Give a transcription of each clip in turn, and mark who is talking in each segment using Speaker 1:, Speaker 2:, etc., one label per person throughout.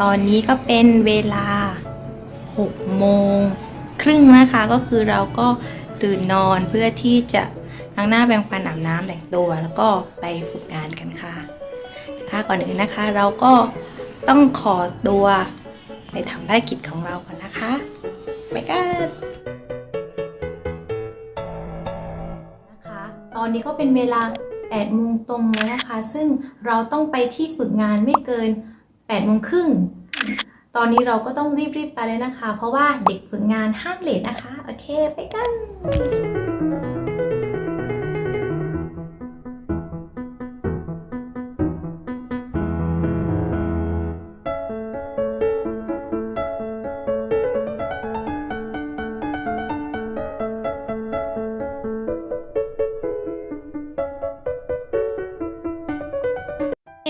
Speaker 1: ตอนนี้ก็เป็นเวลา6โมงครึ่งนะคะก็คือเราก็ตื่นนอนเพื่อที่จะล้างหน้าแปรงฟันอาบน้ำแต่งตัว แล้วก็ไปฝึกงานกันค่ะนะคะก่อนอื่นนะคะ เราก็ต้องขอตัวไปทำภารกิจของเราก่อนนะคะไปกันนะคะ ตอนนี้ก็เป็นเวลา8โมงตรงแล้วนะคะ ซึ่งเราต้องไปที่ฝึกงานไม่เกิน 8โมงครึ่งตอนนี้เราก็ต้องรีบๆไปเลยนะคะ เพราะว่าเด็กฝึกงานห้ามเลทนะคะ โอเค ไปกัน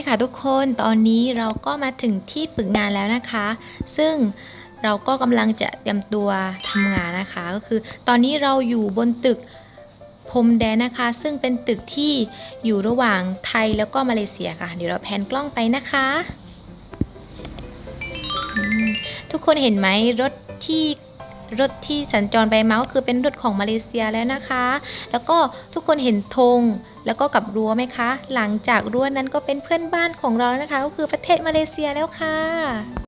Speaker 1: ค่ะทุกคนตอนนี้เราก็มาถึงที่ฝึกงานแล้วนะคะ ซึ่งเราก็กำลังจะเตรียมตัวทำงานนะคะ ก็คือตอนนี้เราอยู่บนตึกพรมแดนนะคะ ซึ่งเป็นตึกที่อยู่ระหว่างไทยแล้วก็มาเลเซียค่ะ เดี๋ยวเราแพนกล้องไปนะคะ ทุกคนเห็นไหมรถที่รถที่สัญจรไปมาก็คือเป็นรถของมาเลเซียแล้วนะคะ แล้วก็ทุกคนเห็นธง แล้วก็กับรั้วไหมคะ หลังจากรั้วนั้นก็เป็นเพื่อนบ้านของเราแล้วนะคะ ก็คือประเทศมาเลเซียแล้วค่ะ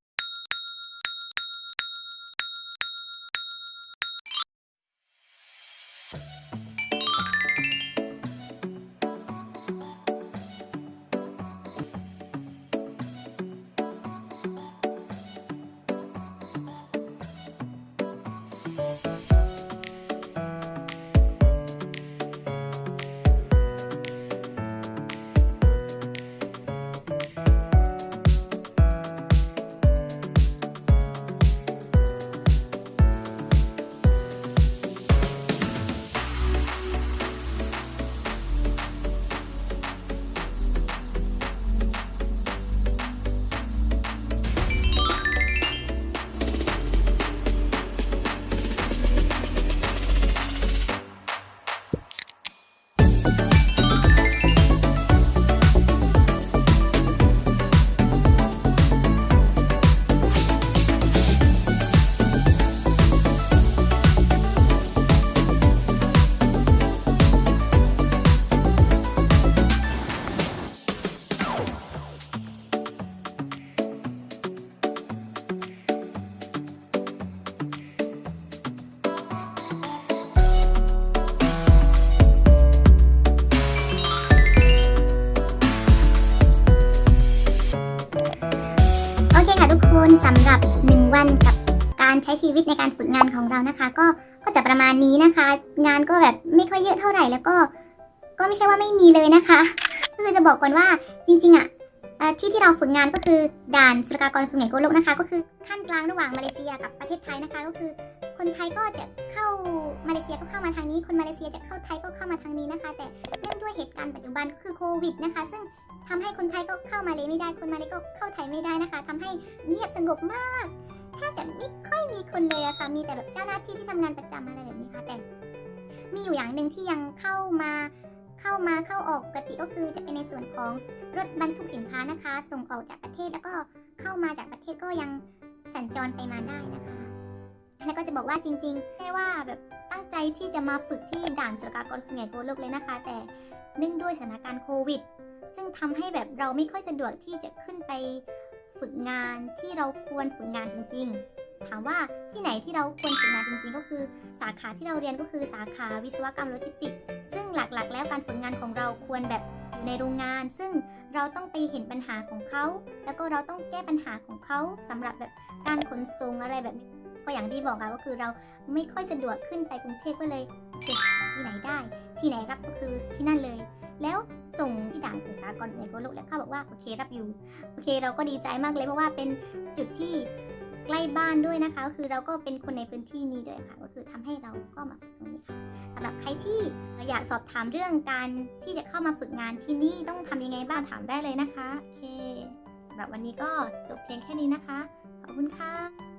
Speaker 2: ทุกคนสำหรับ 1 วันกับการใช้ชีวิตในการฝึกงานของเรานะคะ ก็ก็จะประมาณนี้นะคะ งานก็แบบไม่ค่อยเยอะเท่าไหร่แล้วก็ ก็ไม่ใช่ว่าไม่มีเลยนะคะก็คือจะบอกก่อนว่าจริงๆอะที่ที่เราฝึกงานก็คือด่านศุลกากรสุไหงโกลกนะคะ ก็คือขั้นกลางระหว่างมาเลเซียกับประเทศไทยนะคะ ก็คือ คนไทยก็จะเข้ามาเลเซียก็เข้ามาทางนี้ คนมาเลเซียจะเข้าไทยก็เข้ามาทางนี้นะคะ แต่เนื่องด้วยเหตุการณ์ปัจจุบันคือโควิดนะคะ ซึ่ง ทำให้คนไทยก็เข้ามาเลยไม่ได้ คนมาเลยก็เข้าไทยไม่ได้นะคะทำให้เงียบสงบมากแทบจะไม่ค่อยมีคนเลยอะค่ะ มีแต่แบบเจ้าหน้าที่ที่ทำงานประจำอะไรแบบนี้ค่ะ แต่มีอยู่อย่างหนึ่งที่ยังเข้ามาเข้ามาเข้าออกปกติก็คือจะเป็นในส่วนของรถบรรทุกสินค้านะคะ ส่งออกจากประเทศแล้วก็เข้ามาจากประเทศก็ยังสัญจรไปมาได้นะคะ แล้วก็จะบอกว่าจริงๆไม่ว่าแบบตั้งใจที่จะมาฝึกที่ด่านศุลกากรสุไหงโกลกเลยนะคะ แต่เนื่องด้วยสถานการณ์โควิด ซึ่งทำให้แบบเราไม่ค่อยสะดวกที่จะขึ้นไปฝึกงานที่เราควรฝึกงานจริง ๆ ถามว่าที่ไหนที่เราควรฝึกงานจริง ๆ ก็คือสาขาที่เราเรียนก็คือสาขาวิศวกรรมโลจิสติก ซึ่งหลักๆ แล้วการฝึกงานของเราควรแบบอยู่ในโรงงาน ซึ่งเราต้องไปเห็นปัญหาของเขา แล้วก็เราต้องแก้ปัญหาของเขาสำหรับแบบการขนส่งอะไรแบบก็อย่างที่บอกค่ะก็คือเราไม่ค่อยสะดวกขึ้นไปกรุงเทพก็เลยเก็บที่ไหนได้ ที่ไหนรับก็คือที่นั่นเลย แล้ว ส่งที่ด่านสุลกากรสุไหงโกลกแล้วเขาบอกว่าโอเครับอยู่โอเค เราก็ดีใจมากเลยเพราะว่าเป็นจุดที่ใกล้บ้านด้วยนะคะก็คือเราก็เป็นคนในพื้นที่นี้ด้วยค่ะ ก็คือทำให้เราก็มาตรงนี้ค่ะสำหรับใครที่อยากสอบถามเรื่องการที่จะเข้ามาฝึกงานที่นี่ต้องทำยังไงบ้างถามได้เลยนะคะโอเคสำหรับวันนี้ก็จบเพียงแค่นี้นะคะขอบคุณค่ะ